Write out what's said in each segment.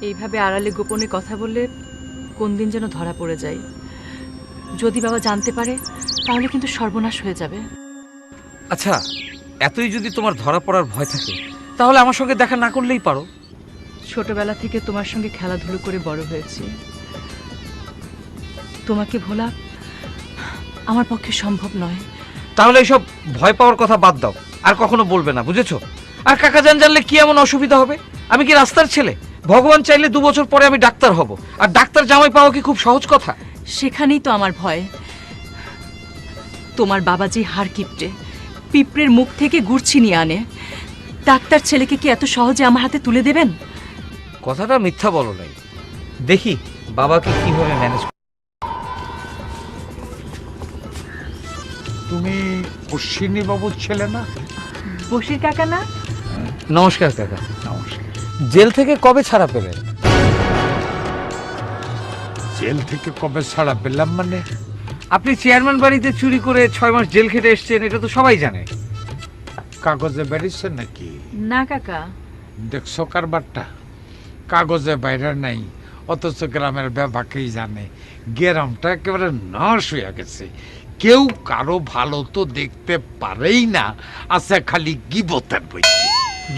এইভাবে আড়ালে গোপনে কথা বললে কোন দিন যেন ধরা পড়ে যায়। যদি বাবা জানতে পারে তাহলে কিন্তু সর্বনাশ হয়ে যাবে। আচ্ছা এতই যদি তোমার ধরা পড়ার ভয় থাকে তাহলে আমার সঙ্গে দেখা না করলেই পারো। ছোটবেলা থেকে তোমার সঙ্গে খেলাধুলো করে বড় হয়েছি। তোমাকে ভোলা আমার পক্ষে সম্ভব নয়। তাহলে এইসব ভয় পাওয়ার কথা বাদ দাও আর কখনো বলবে না বুঝেছ? আর কাকা জান জানলে কি এমন অসুবিধা হবে? আমি কি রাস্তার ছেলে? ভগবান চাইলে দু বছর পরে আমি ডাক্তার হব। আর ডাক্তার জামাই পাওয়া কি খুব সহজ কথা? সেখানেই তো আমার ভয়। তোমার বাবা যে হাড় কিপটে পিঁপড়ের মুখ থেকে গুড় ছিনিয়ে আনে। ডাক্তার ছেলেকে কি এত সহজে আমার হাতে তুলে দেবেন? কথাটা মিথ্যা বলো নাই। দেখি বাবাকে কীভাবে ম্যানেজ তুমি অশ্বিনী বাবুর ছেলে না? বসির কাকা না? নমস্কার কাকা। নমস্কার। জেল থেকে কবে ছাড়া পেলেন? জেল থেকে কবে ছাড়া পেলাম মানে? আপনি চেয়ারম্যান বাড়িতে চুরি করে ছয় মাস জেল খেটে এসেছেন এটা তো সবাই জানে। কাগজে বেরিয়েছে নাকি? না কাকা। দেখছ কারবারটা? কাগজে বাইরে নাই অথচ গ্রামের ব্যাপাকেই জানে। গ্রামটা একেবারে নশ হয়ে গেছে। কেউ কারও ভালো তো দেখতে পারেই না আছে খালি গিবতের বই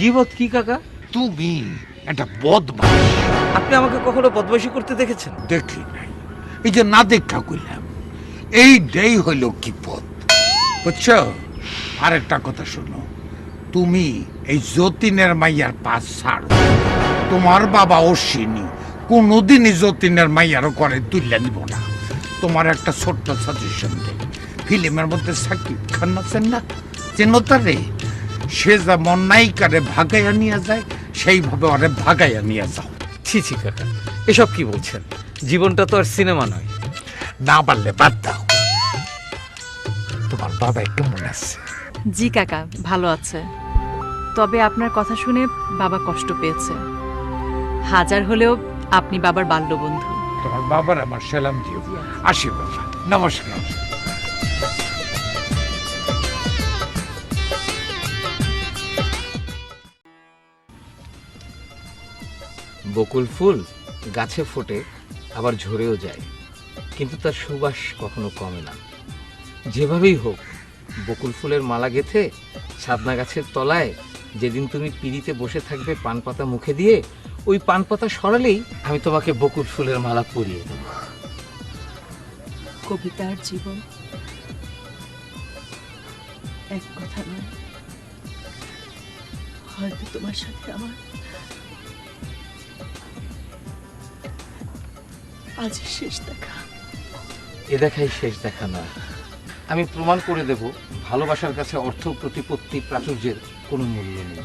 গিবত কি কাকা? তুমি একটা বদমাস আপনি আমাকে কখনো বদমাইশি করতে দেখেছেন? দেখি নাই। এই যে না দেখা কইলাম এই দেই হইল কি পথ? বুঝছ? আরেকটা কথা শোনো তুমি এই যতীনের মাইয়ার পাশ ছাড়ো। তোমার বাবা অশ্বিনী কোনোদিনই যতীনের মাইয়ারও করে তুললে নিব না। তোমার একটা ছোট্ট সাজেশন দেয় ফিল্মের মধ্যে সাকিব খান আছেন না? চেনো তারে সে যেমন নায়িকারে ভাগাইয়া নিয়ে যায় সেইভাবে অনেক ভাগাইয়া নিয়ে যাও। ছি ছি কাকা এসব কি বলছেন? জীবনটা তো আর সিনেমা নয়। না পারলে বাদ দাও। তোমার বাবা একটু মনে আছে। জি কাকা ভালো আছে। তবে আপনার কথা শুনে বাবা কষ্ট পেয়েছে। হাজার হলেও আপনি বাবার বাল্য বন্ধু তোমার বাবার আমার সালাম দিও। আসি বাবা। নমস্কার। বকুল ফুল গাছে ফোটে, আবার ঝরেও যায়। কিন্তু তার সুবাস কখনো কমে না। যেভাবেই হোক, বকুল ফুলের মালা গেথে সাদনা গাছের তলায় যেদিন তুমি পিড়িতে বসে থাকবে পান পাতা মুখে দিয়ে, ওই পান পাতা সরালেই আমি তোমাকে বকুল ফুলের মালা পরিয়ে দেবো। কবিতার জীবন এক কথা নয়। হয়তো তোমার সাথে আমার আজ শেষ দেখা। এ দেখাই শেষ দেখা না আমি প্রমাণ করে দেব ভালোবাসার কাছে অর্থ প্রতিপত্তি প্রাচুর্যের কোনো মূল্য নেই।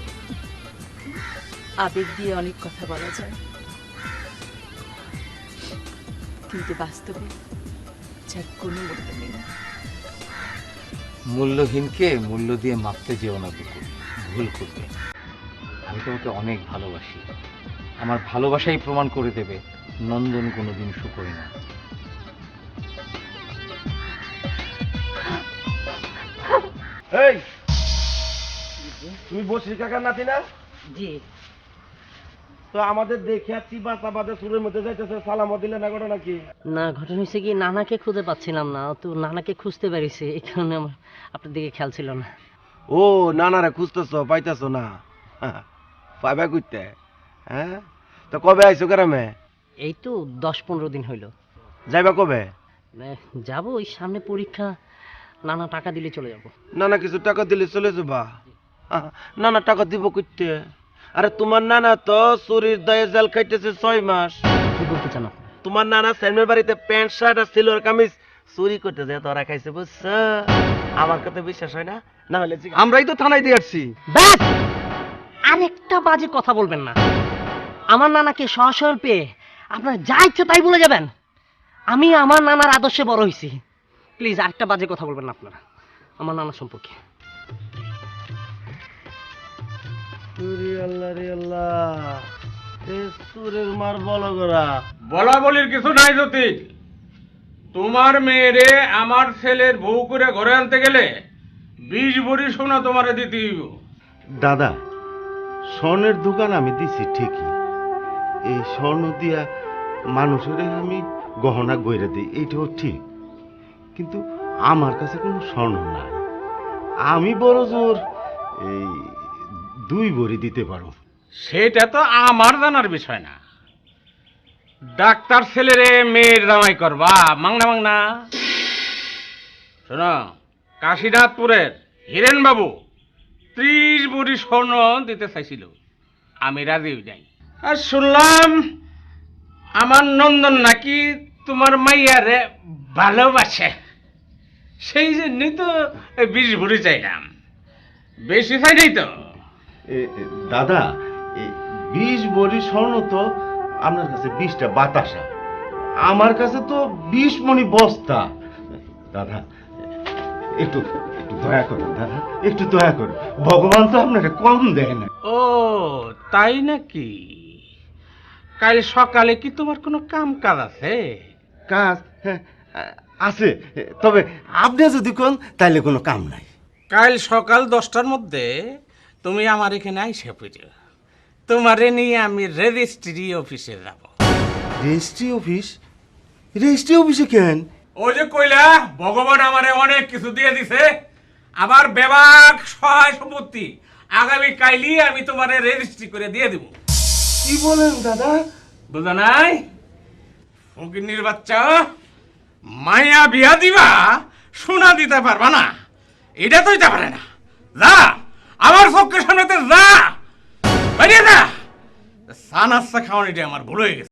আবেগ দিয়ে অনেক কথা বলা যায়। কিন্তু বাস্তবে যার কোনো মূল্য নেই মূল্যহীনকে মূল্য দিয়ে মাপতে যেও না বুকুল ভুল করবে। আমি তোমাকে অনেক ভালোবাসি। আমার ভালোবাসাই প্রমাণ করে দেবে নন্দন কোনোদিন শুকোয় না। এই তুমি বসির কাকার নাতি না? জি। তো আমাদের দেখে আর চিবা চাবাতে সুরের মধ্যে যাইতেছে সালামও দিলে না ঘটনা কি? না ঘটনা হয়েছে কি নানাকে খুঁজে পাচ্ছিলাম না তো নানাকে খুঁজতে পেরেছি এই কারণে আমার আপনার দিকে খেয়াল ছিল না। ও নানারে খুঁজতেছো পাইতেছো না। পাইবা কইতে হ্যাঁ? তো কবে আইছো গ্রামে? এই তো দশ পনেরো দিন হইল। যাইবা কবে? যাব ওই সামনে পরীক্ষা। নানা টাকা দিলে চলে যাব। নানা কিছু টাকা দিলে চলে যাবা? নানা টাকা দিব কইতে? আরে তোমার নানা তো চুরির দায়ে জাল খাইতেছে ছয় মাস। কি বলতে চান তোমার নানা স্যামের বাড়িতে প্যান্ট শার্ট আর সিলোর কামিজ চুরি করতে যায় তোরা খাইছে বুঝছ? আমার কথা বিশ্বাস হয় না? না হলে আমরাই তো থানায় দিয়ে আসছি। ব্যাস! আরেকটা বাজে কথা বলবেন না। আমার নানাকে সহসল পেয়ে আপনার যা ইচ্ছে তাই বলে যাবেন। আমি আমার নানার আদর্শে বড় হয়েছি প্লিজ আরেকটা বাজে কথা বলবেন না আপনারা। আমার নানা সম্পর্কে। আল্লাহ রে আল্লাহ। এ মার বলো বলির কিছু নাই জ্যোতিক তোমার মেয়েরে আমার ছেলের বউ করে ঘরে আনতে গেলে বিশ ভরি সোনা তোমারে দিতে দাদা স্বর্ণের দোকান আমি দিছি ঠিকই। এই স্বর্ণ দিয়া মানুষের আমি গহনা গইরে দিই এইটাও ঠিক। কিন্তু আমার কাছে কোনো স্বর্ণ নাই। আমি বড় জোর এই দুই ভরি দিতে পারো। সেটা তো আমার জানার বিষয় না। ডাক্তার ছেলেরে মেয়ের জামাই করবা মাংনা মাংনা। শোনো কাশীনাথপুরের হিরেন বাবু ত্রিশ বুড়ি স্বর্ণ দিতে চাইছিল। আমি রাজি যাই আর শুনলাম আমার নন্দন নাকি তোমার মাইয়ারে ভালোবাসে? সেই জন্যই তো বিশ ভরি চাইলাম। বেশি চাই নাই তো। দাদা বিশ ভরি স্বর্ণ তো আপনার কাছে বিশটা বাতাসা। আমার কাছে তো বিশ মণি বস্তা। দাদা একটু একটু দয়া করুন দাদা একটু দয়া করুন। ভগবান তো আপনাকে কম দেয় না। ও তাই নাকি? কাল সকালে কি তোমার কোনো কাম কাজ আছে? কাজ? হ্যাঁ, আছে। তবে আপনি যদি কোন তাহলে কোনো কাম নাই। কাল সকাল দশটার মধ্যে তুমি আমার এখানে আইসে পুজো তোমারে নিয়ে আমি রেজিস্ট্রি অফিসে যাব। Registry office? রেজিস্ট্রি অফিসে কেন? ও যে কইলা ভগবান আমারে অনেক কিছু দিয়ে দিছে। আবার বেবাক সহায় সম্পত্তি। আগামী কাইলি আমি তোমারে রেজিস্ট্রি করে দিয়ে দিব। কি বলেন, দাদা? দাদা নাই? ফকিন্নির বাচ্চা, মায়া বিয়া দিবা, সোনা দিতে পারবা না। এটা তো দিতে পারে না। যা, আমার চোখের সামনেতে যা। বাইরে যা। সানাস্তা খাওয়ানিটা আমার ভুল হয়ে গেছে।